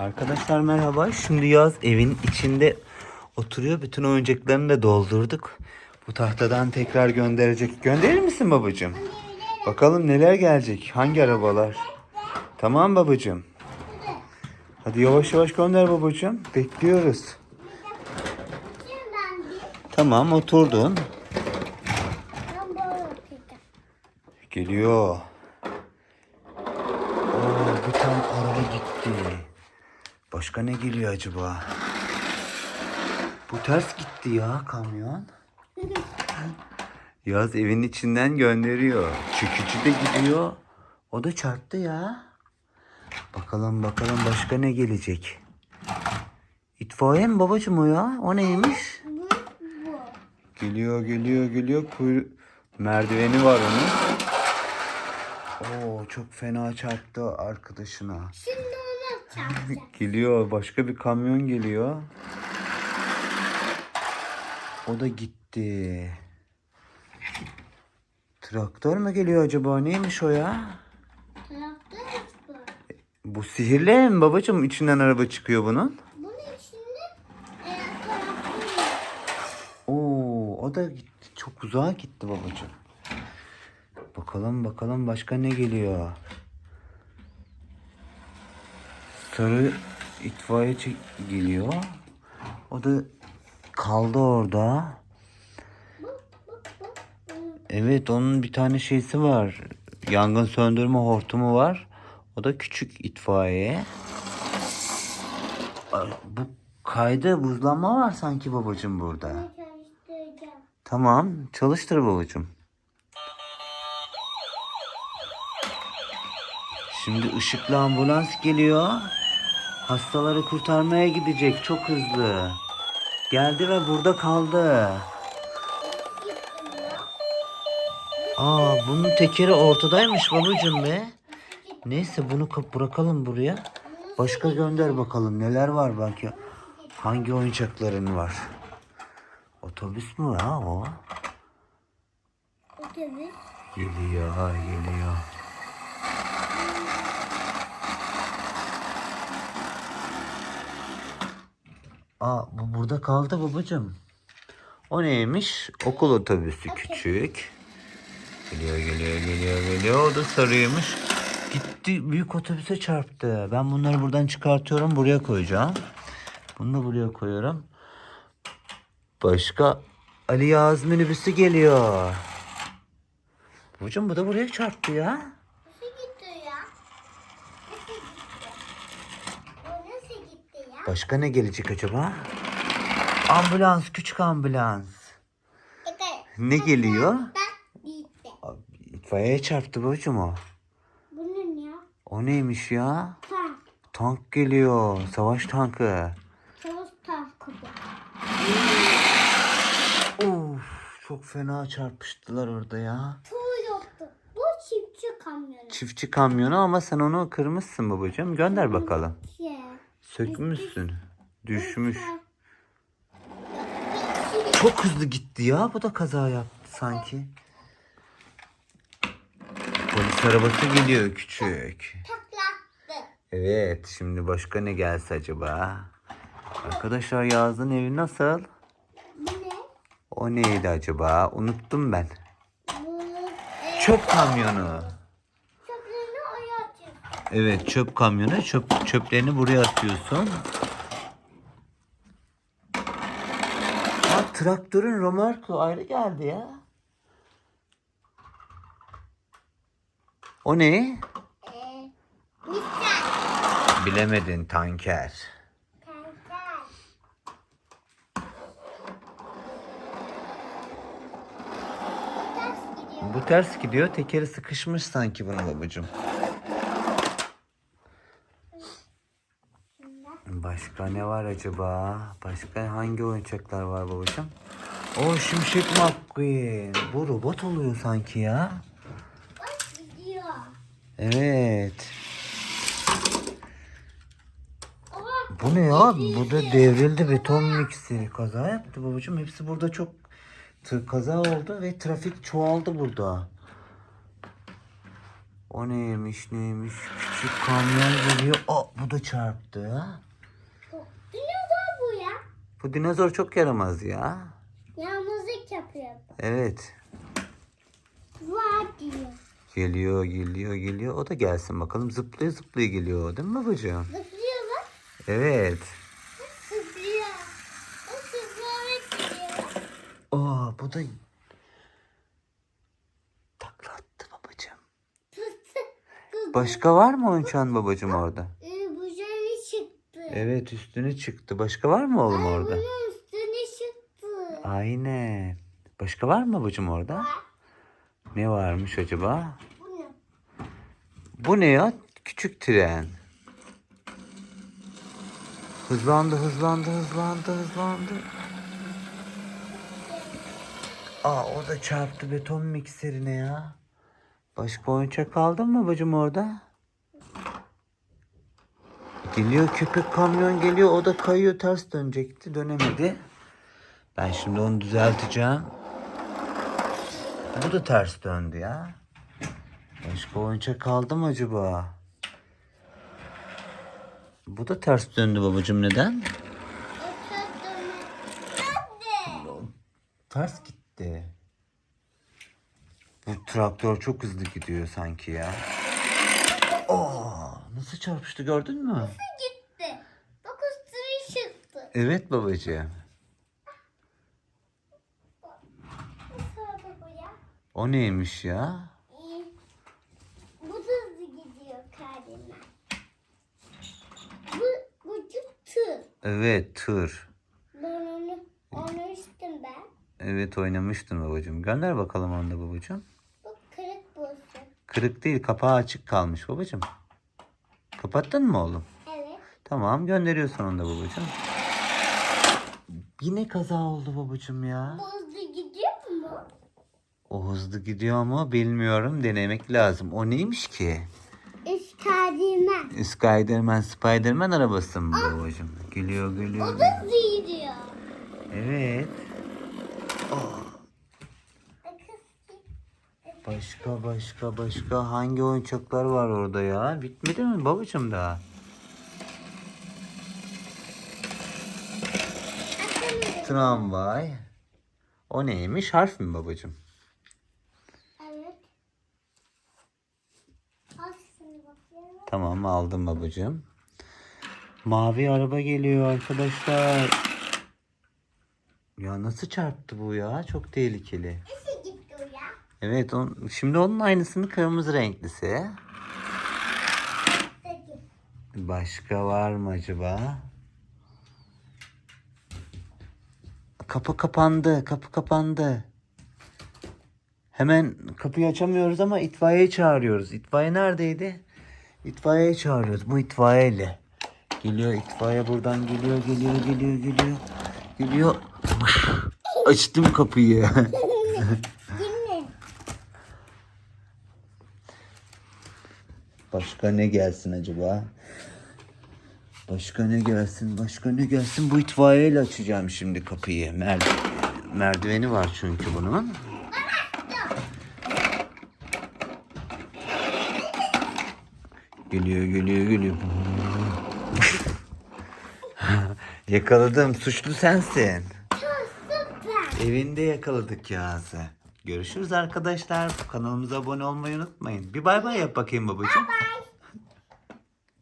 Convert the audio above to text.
Arkadaşlar merhaba. Şimdi Yaz evin içinde oturuyor. Bütün oyuncaklarını da doldurduk. Bu tahtadan tekrar gönderecek. Gönderir misin babacığım? Bakalım neler gelecek. Hangi arabalar? Tamam babacığım. Hadi yavaş yavaş gönder babacığım. Bekliyoruz. Tamam oturdun. Geliyor. Oo, bir tane araba gitti. Başka ne geliyor acaba? Bu ters gitti ya kamyon. Yaz evin içinden gönderiyor. Çekici de gidiyor. O da çarptı ya. Bakalım bakalım başka ne gelecek? İtfaiye mi babacım o ya? O neymiş? Bu bu. Geliyor geliyor geliyor. Kuyru... Merdiveni var onun. Oo çok fena çarptı arkadaşına. Şimdi Geliyor başka bir kamyon geliyor. O da gitti. Traktör mü geliyor acaba? Neymiş o ya? Traktör bu. Bu sihirli ev mi babacığım? İçinden araba çıkıyor bunun. Bunun içinde e, traktör. Oo, o da gitti. Çok uzağa gitti babacığım. Bakalım bakalım başka ne geliyor? Sarı itfaiye geliyor. O da kaldı orada. Evet onun bir tane şeysi var. Yangın söndürme hortumu var. O da küçük itfaiye. Bu kaydı buzlanma var sanki babacığım burada. Tamam, çalıştır babacığım. Şimdi ışıklı ambulans geliyor. Hastaları kurtarmaya gidecek çok hızlı. Geldi ve burada kaldı. Aa, bunun tekeri ortadaymış babacığım be. Neyse bunu bırakalım buraya. Başka gönder bakalım neler var belki. Hangi oyuncakların var? Otobüs mü ya o? Otobüs. Geliyor, geliyor. Aa, bu burada kaldı babacığım. O neymiş? Okul otobüsü küçük. Geliyor, geliyor, geliyor, geliyor. O da sarıymış. Gitti, büyük otobüse çarptı. Ben bunları buradan çıkartıyorum, buraya koyacağım. Bunu da buraya koyuyorum. Başka Ali Yağız minibüsü geliyor. Hocam bu da buraya çarptı ya. Nasıl gitti ya? Nasıl gitti? O nasıl gitti ya? Başka ne gelecek acaba? Ambulans, küçük ambulans. Ne geliyor? Ben gitti. Abi, İtfaiyeye çarptı babacım o. Bunun ya. O neymiş ya? Ha. Tank geliyor. Savaş tankı. Toz tankı. Of, çok fena çarpıştılar orada ya. Tuğ yoktu. Bu çiftçi kamyonu. Çiftçi kamyonu ama sen onu kırmışsın babacığım. Gönder bakalım. Sökmüşsün. Düşmüş. Çok hızlı gitti ya. Bu da kaza yaptı sanki. Polis arabası geliyor küçük. Evet şimdi başka ne gelse acaba? Arkadaşlar Yaz'ın evi nasıl? O neydi acaba? Unuttum ben. E, Çöp kamyonu. Evet çöp kamyonu. Çöp çöplerini buraya atıyorsun. Ha traktörün römorku ayrı geldi ya. O ne? Ee. Bilemedin tanker. Gidiyor. Bu ters gidiyor. Tekeri sıkışmış sanki bunun babacığım. Başka ne var acaba? Başka hangi oyuncaklar var babacığım? O Şimşek McQueen. Bu robot oluyor sanki ya. Bak gidiyor. Evet. Bu ne ya? Bu da devrildi beton miksi. Kaza yaptı babacığım. Hepsi burada çok kaza oldu ve trafik çoğaldı burada. O neymiş neymiş? Küçük kamyon geliyor. Aa bu da çarptı. Dinozor bu ya. Bu dinozor çok yaramaz ya. Yalnızlık yapıyor. Evet. Var diyor. Geliyor, geliyor, geliyor. O da gelsin bakalım. Zıplaya zıplaya geliyor değil mi babacığım? Zıplıyor bak. Evet. Zıplıyor. O zıplayarak gidiyor. Aa bu da Başka var mı oyuncağın babacığım orada? Ee, bu jeli çıktı. Evet üstüne çıktı. Başka var mı oğlum Ay, orada? Bunun üstüne çıktı. Aynen. Başka var mı babacığım orada? Ne varmış acaba? Bu ne? Bu ne ya? Küçük tren. Hızlandı, hızlandı, hızlandı, hızlandı. Aa o da çarptı beton mikserine ya. Başka oyuncak kaldı mı babacığım orada? Geliyor köpek kamyon geliyor o da kayıyor ters dönecekti dönemedi. Ben şimdi onu düzelteceğim. Bu da ters döndü ya. Başka oyuncak kaldı mı acaba? Bu da ters döndü babacığım neden? Ters gitti. Bu traktör çok hızlı gidiyor sanki ya. Aa, nasıl çarpıştı gördün mü? Gitti. Bak üstüne çıktı. Evet babacığım. Nasıl oldu bu ya? O neymiş ya? Bu da hızlı gidiyor kardeşim. Bu, bu tır. Evet tır. Ben onu, onu ben. Evet oynamıştın babacığım. Gönder bakalım onu da babacığım. Kırık değil kapağı açık kalmış babacığım. Kapattın mı oğlum? Evet. Tamam gönderiyorsun onu da babacığım. Yine kaza oldu babacığım ya. Bu hızlı gidiyor mu? O hızlı gidiyor mu bilmiyorum. Denemek lazım. O neymiş ki? İskadime. Spiderman, Spiderman arabası mı babacığım? Geliyor, geliyor. O da hızlı gidiyor. Evet. Kız Başka, başka, başka hangi oyuncaklar var orada ya? Bitmedi mi babacığım daha? Tramvay. O neymiş? Harf mi babacığım? Evet. Tamam aldım babacığım. Mavi araba geliyor arkadaşlar. Ya nasıl çarptı bu ya? Çok tehlikeli. Nasıl gitti o ya? Evet on, şimdi onun aynısını kırmızı renklisi. Başka var mı acaba? Kapı kapandı. Kapı kapandı. Hemen kapıyı açamıyoruz ama itfaiyeyi çağırıyoruz. İtfaiye neredeydi? İtfaiyeyi çağırıyoruz. Bu itfaiyeyle. Geliyor itfaiye buradan geliyor, geliyor, geliyor, geliyor. Geliyor. Açtım kapıyı. Yine. Başka ne gelsin acaba? Başka ne gelsin? Başka ne gelsin? Bu itfaiyeyle açacağım şimdi kapıyı. Mer- merdiveni var çünkü bunun. Geliyor, geliyor, geliyor. Yakaladım. Suçlu sensin. Evinde yakaladık Yağız'ı. Görüşürüz arkadaşlar. Kanalımıza abone olmayı unutmayın. Bir bay bay yap bakayım babacığım. Bye.